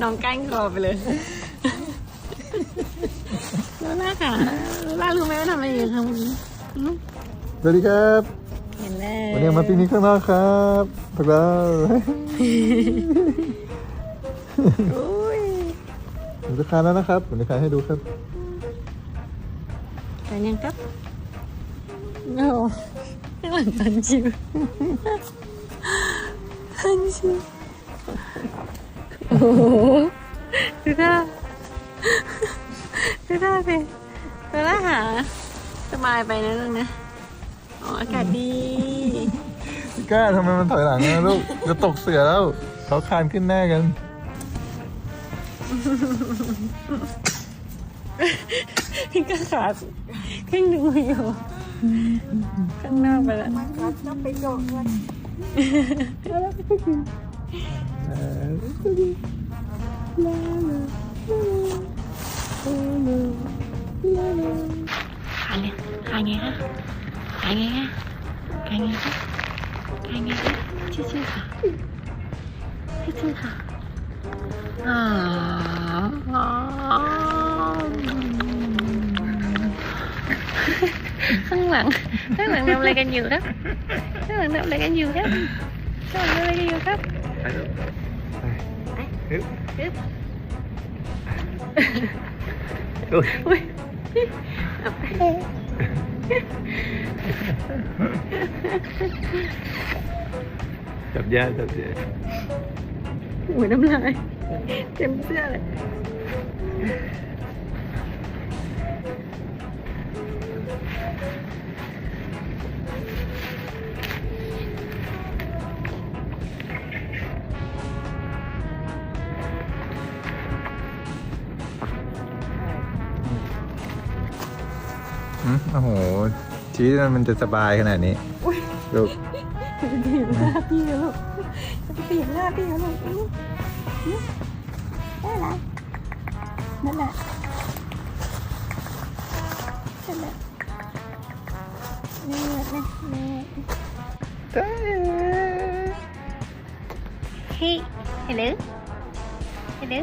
น้องก้านคอไปเลยลูล่าค่ะลูล่ารู้ไหมว่าทำอะไรอยู่คะวันนี้อืมสวัสดีครับ เห็นแล้ววันนี้มาปิกนิกข้างนอกครับพวกเราอุ้ยผมจะคานแล้วนะครับผมจะคานให้ดูครับ แต่ยังครับโอ้ ข้างหลันชิวตันชิวโอ้โหดูท่าดูท่าสิดูท่าหา สบายไปนะลูกนะ อ๋อ อากาศดี พี่ก้าทำไมมันถอยหลังนะลูก จะตกเสือแล้ว เขาคานขึ้นแน่กัน ก็ขาดขึ้นดูอยู่ข้างหน้าไปแล้ว ขายเลยขายไงคะขายไงคะขายไงคะขายไงคะชื่อชื่อค่ะชื่อชื่อค่ะอ๋อข้างหลังข้างหลังทำอะไรกันอยู่ครับข้างหลังทำอะ À. thằng lặng. Thằng lặng nằm lại càng nhiều đó thằng lặng nằm lại càng nhiều đó thằng lặng nằm lại càng nhiều đó Ui. Ui. tập da tập da. หัวน้ำลายเต็มเสื้อเลยอืมโอ้โห ชีวิตมันจะสบายขนาดนี้ ลูกจะเปลี่ยนหน้าพี่แล้วลูกจะ เปลี่ยนหน้าพี่แล้วลูกอื้อได้ละนั่นแหละนั่นแหละนี่นี่นี่เฮ้ย hello hello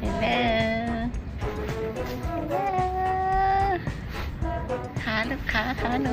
hello hello ขาลูกขาขาหนู